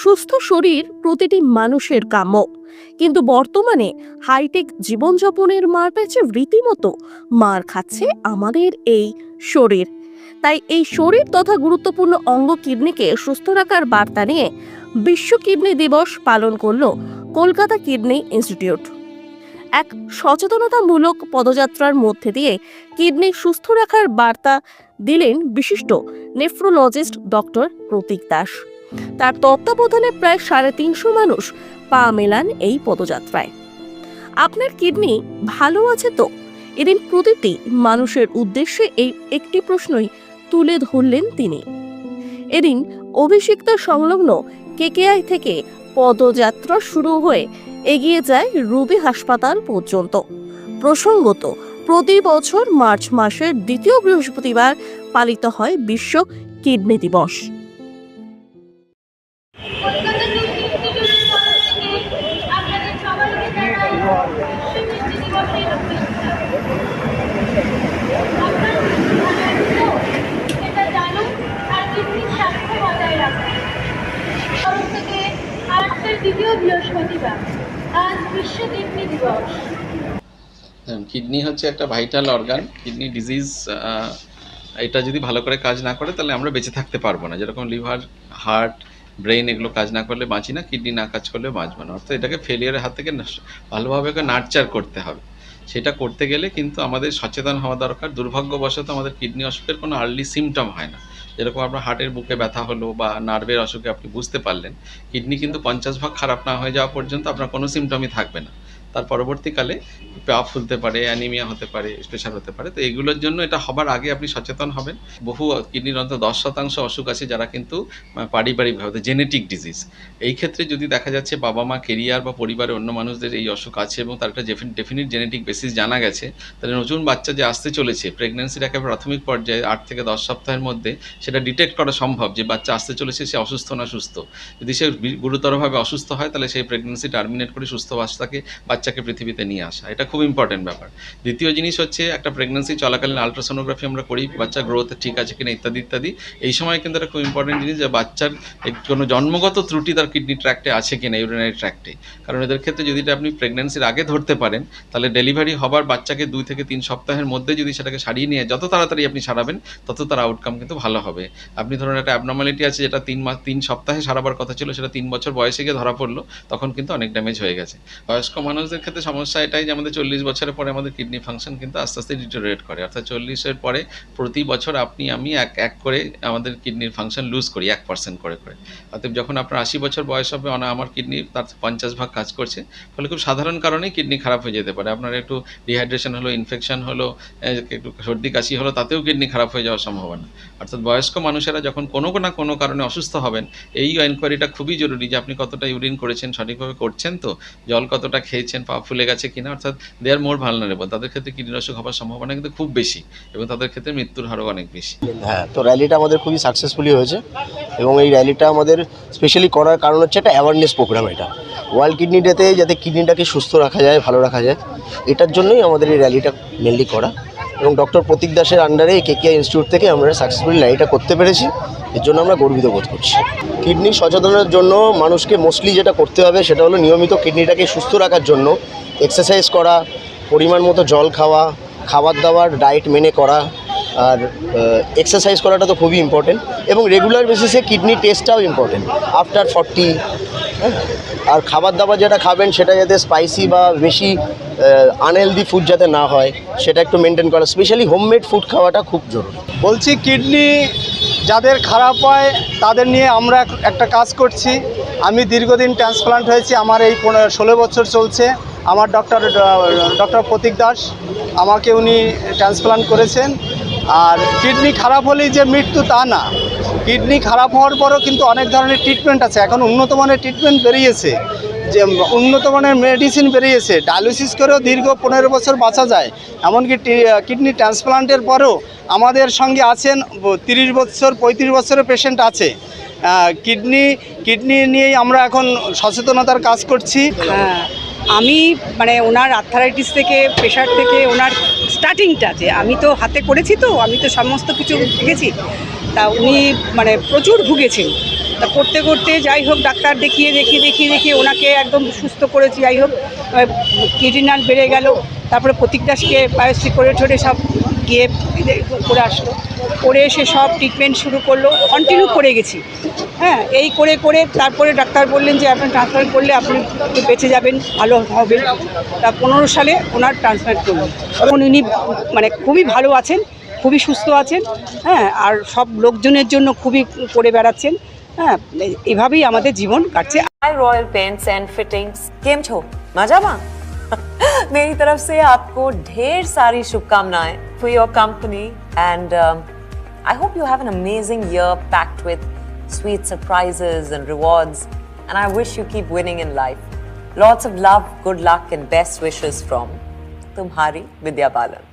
সুস্থ শরীর প্রতিটি মানুষের কাম্য। কিন্তু বর্তমানে হাইটেক জীবনযাপনের মার পেছে রীতিমতো, মার খাচ্ছে আমাদের এই শরীর। তাই এই শরীর তথা গুরুত্বপূর্ণ অঙ্গ কিডনিকে সুস্থ রাখার বার্তা নিয়ে বিশ্ব কিডনি দিবস পালন করল কলকাতা কিডনি ইনস্টিটিউট। এক সচেতনতামূলক পদযাত্রার মধ্যে দিয়ে কিডনি সুস্থ রাখার বার্তা দিলেন বিশিষ্ট নেফ্রোলজিস্ট ডক্টর প্রতীক দাস। তার তত্ত্বাবধানে প্রায় সাড়ে তিনশো মানুষ পা মেলান এই পদযাত্রায়। আপনার কিডনি ভালো আছে তো? এদিন প্রতিটি মানুষের উদ্দেশ্যে এই একটি প্রশ্নই তুলে ধরলেন তিনি। এদিন অভিষিক্ত সংলগ্ন কেকেআই থেকে পদযাত্রা শুরু হয়ে এগিয়ে যায় রুবি হাসপাতাল পর্যন্ত। প্রসঙ্গত, প্রতি বছর মার্চ মাসের দ্বিতীয় বৃহস্পতিবার পালিত হয় বিশ্ব কিডনি দিবস কলকাতা ইনস্টিটিউটের পক্ষ থেকে আপনাদের সবাইকে জানাই বিশ্ব কিডনি দিবসের শুভেচ্ছা। আপনার কিডনি ভালো আছে তো? সেটা জানুন আর কিডনির স্বাস্থ্য বজায় রাখুন তরফ থেকে মার্চের দ্বিতীয় বৃহস্পতিবার। আজ বিশ্ব কিডনি দিবস। কিডনি হচ্ছে একটা ভাইটাল অর্গান। কিডনি ডিজিজ এটা যদি ভালো করে কাজ না করে, তাহলে আমরা বেঁচে থাকতে পারব না। যেরকম লিভার, হার্ট ব্রেন এগুলো কাজ না করলে বাঁচি না, কিডনি না কাজ করলে বাঁচবো না। অর্থাৎ এটাকে ফেলিয়ারের হাত থেকে ভালোভাবে নার্চার করতে হবে। সেটা করতে গেলে কিন্তু আমাদের সচেতন হওয়া দরকার। দুর্ভাগ্যবশত আমাদের কিডনি অসুখের কোনো আর্লি সিমটম হয় না। যেরকম আপনার হার্টের বুকে ব্যথা হলো বা নার্ভের অসুখে আপনি বুঝতে পারলেন, কিডনি কিন্তু পঞ্চাশ ভাগ খারাপ না হয়ে যাওয়া পর্যন্ত আপনার কোনো সিমটমই থাকবে না। তার পরবর্তীকালে পা ফুলতে পারে অ্যানিমিয়া হতে পারে স্পেশাল হতে পারে। তো এগুলোর জন্য এটা হবার আগে আপনি সচেতন হবেন। বহু কিডনির অন্তত দশ শতাংশ অসুখ আছে যারা কিন্তু পারিবারিকভাবে জেনেটিক ডিজিজ এই ক্ষেত্রে যদি দেখা যাচ্ছে বাবা মা কেরিয়ার বা পরিবারের অন্য মানুষদের এই অসুখ আছে এবং তার একটা ডেফিনিট জেনেটিক বেসিস জানা গেছে, তাহলে নতুন বাচ্চা যে আসতে চলেছে প্রেগনেন্সির একেবারে প্রাথমিক পর্যায়ে, আট থেকে দশ সপ্তাহের মধ্যে সেটা ডিটেক্ট করা সম্ভব যে বাচ্চা আসতে চলেছে, সে অসুস্থ না সুস্থ। যদি সে গুরুতরভাবে অসুস্থ হয়, তাহলে সেই প্রেগনেন্সি টার্মিনেট করে সুস্থ বাচ্চাকে বাচ্চাকে পৃথিবীতে নিয়ে আসা, এটা খুব ইম্পর্টেন্ট ব্যাপার। দ্বিতীয় জিনিস হচ্ছে, একটা প্রেগনেন্সি চলাকালীন আলট্রাসোনোগ্রাফি আমরা করি, বাচ্চা গ্রোথ ঠিক আছে কিনা ইত্যাদি ইত্যাদি। এই সময় কিন্তু একটা খুব ইম্পর্টেন্ট জিনিস যে বাচ্চার কোনো জন্মগত ত্রুটি তার কিডনি ট্র্যাক্টে আছে কিনা ইউরিনারি ট্র্যাক্টে কারণ এদের ক্ষেত্রে যদি এটা আপনি প্রেগনেন্সির আগে ধরতে পারেন, তাহলে ডেলিভারি হবার বাচ্চাকে দুই থেকে তিন সপ্তাহের মধ্যে যদি সেটাকে সারিয়ে নিয়ে, যত তাড়াতাড়ি আপনি সারাবেন, তত তার আউটকাম কিন্তু ভালো হবে। আপনি ধরুন একটা অ্যাবনর্মালিটি আছে, যেটা তিন মাস, তিন সপ্তাহে সারাবার কথা ছিল, সেটা তিন বছর বয়সে গিয়ে ধরা পড়ল, তখন কিন্তু অনেক ড্যামেজ হয়ে গেছে। বয়স্ক মানুষদের ক্ষেত্রে সমস্যা এটাই যে আমাদের চল্লিশ বছরের পরে আমাদের কিডনি ফাংশন কিন্তু আস্তে আস্তে ডিটোরিয়েট করে। অর্থাৎ চল্লিশের পরে প্রতি বছর আপনি, আমি এক এক করে আমাদের কিডনির ফাংশন লুজ করি, এক পার্সেন্ট করে করে। অর্থাৎ যখন আপনার আশি বছর বয়স হবে, অনা- আমার কিডনি তার পঞ্চাশ ভাগ কাজ করছে, ফলে খুব সাধারণ কারণেই কিডনি খারাপ হয়ে যেতে পারে। আপনার একটু ডিহাইড্রেশন হলো ইনফেকশন হলো একটু সর্দি কাশি হলো, তাতেও কিডনি খারাপ হয়ে যাওয়ার সম্ভাবনা। অর্থাৎ বয়স্ক মানুষেরা যখন কোনো না কোনো কারণে অসুস্থ হবেন, এই এনকোয়ারিটা খুবই জরুরি যে আপনি কতটা ইউরিন করেছেন, সঠিকভাবে করছেন তো? জল কতটা খেয়েছেন পা ফুলে গেছে কিনা, অর্থাৎ দে আর মোর ভালনারেবল তাদের ক্ষেত্রে কীটনাশক হওয়ার সম্ভাবনা কিন্তু খুব বেশি এবং তাদের ক্ষেত্রে মৃত্যুর হারও অনেক বেশি। হ্যাঁ তো র্যালিটা আমাদের খুবই সাকসেসফুলি হয়েছে এবং এই র্যালিটা আমাদের স্পেশালি করার কারণ হচ্ছে একটা অ্যাওয়ারনেস প্রোগ্রাম এটা। ওয়ার্ল্ড কিডনি ডেতে যাতে কিডনিটাকে সুস্থ রাখা যায়, ভালো রাখা যায়, এটার জন্যই আমাদের এই র্যালিটা মেনলি করা। এবং ডক্টর প্রতীক দাসের আন্ডারে এই কেকিয়া ইনস্টিটিউট থেকে আমরা সাকসেসফুলি র্যালিটা করতে পেরেছি। এর জন্য আমরা গর্বিত বোধ করছি। কিডনি সচেতনের জন্য মানুষকে মোস্টলি যেটা করতে হবে সেটা হলো নিয়মিত কিডনিটাকে সুস্থ রাখার জন্য এক্সারসাইজ করা, পরিমাণ মতো জল খাওয়া, খাবার দাবার ডায়েট মেনে করা, আর এক্সারসাইজ করাটা তো খুবই ইম্পর্টেন্ট এবং রেগুলার বেসিসে কিডনি টেস্টটাও ইম্পর্টেন্ট আফটার ফর্টি আর খাবার দাবার যেটা খাবেন, সেটা যাতে স্পাইসি বা বেশি আনহেলদি ফুড যাতে না হয়, সেটা একটু মেনটেন করা। স্পেশালি হোমমেড ফুড খাওয়াটা খুব জরুরি। বলছি, কিডনি যাদের খারাপ হয়, তাদের নিয়ে আমরা একটা কাজ করছি। আমি দীর্ঘদিন ট্রান্সপ্লান্ট হয়েছি, আমার এই ষোলো বছর চলছে। আমার ডক্টর ডক্টর প্রতীক দাস, আমাকে উনি ট্রান্সপ্লান্ট করেছেন। আর কিডনি খারাপ হলেই যে মৃত্যু তা না। কিডনি খারাপ হওয়ার পরও কিন্তু অনেক ধরনের ট্রিটমেন্ট আছে। এখন উন্নত মানের ট্রিটমেন্ট বেরিয়েছে। যে উন্নত মানের মেডিসিন বেরিয়েছে। ডায়ালিসিস করেও দীর্ঘ পনেরো বছর বাঁচা যায়। এমনকি কিডনি ট্রান্সপ্লান্টের পরেও আমাদের সঙ্গে আছেন তিরিশ বছর, পঁয়ত্রিশ বছরের পেশেন্ট আছে। কিডনি কিডনি নিয়েই আমরা এখন সচেতনতার কাজ করছি। হ্যাঁ আমি মানে ওনার আর্থারাইটিস থেকে প্রেশার থেকে, ওনার স্টার্টিংটা যে আমি তো হাতে করেছি তো, আমি তো সমস্ত কিছু দেখেছি। তা উনি মানে প্রচুর ভুগেছেন। তা করতে করতে যাই হোক, ডাক্তার দেখিয়ে দেখিয়ে দেখিয়ে দেখিয়ে ওনাকে একদম সুস্থ করেছি যাই হোক কিডনাল বেড়ে গেল, তারপরে প্রতীক দাসকে বায়োসি করে ঠরে সব গিয়ে করে আসলো। করে এসে সব ট্রিটমেন্ট শুরু করল কন্টিনিউ করে গেছি। হ্যাঁ এই করে করে তারপরে ডাক্তার বললেন যে আপনি ট্রান্সফার করলে আপনি বেঁচে যাবেন, ভালো হবে। তা পনেরো সালে ওনার ট্রান্সফার এখন উনি মানে খুবই ভালো আছেন। খুবই সুস্থ আছেন হ্যাঁ আর সব লোকজনের জন্য খুবই করে বেড়াচ্ছেন হ্যাঁ এভাবেই আমাদের জীবন কাটছে hi royal paints and fittings केम छो मजा मा मेरी तरफ से आपको ढेर सारी शुभकामनाएं for your company and I hope you have an amazing year packed with sweet surprises and rewards and I wish you keep winning in life. Lots of love, good luck and best wishes from Tumhari Vidya Balan.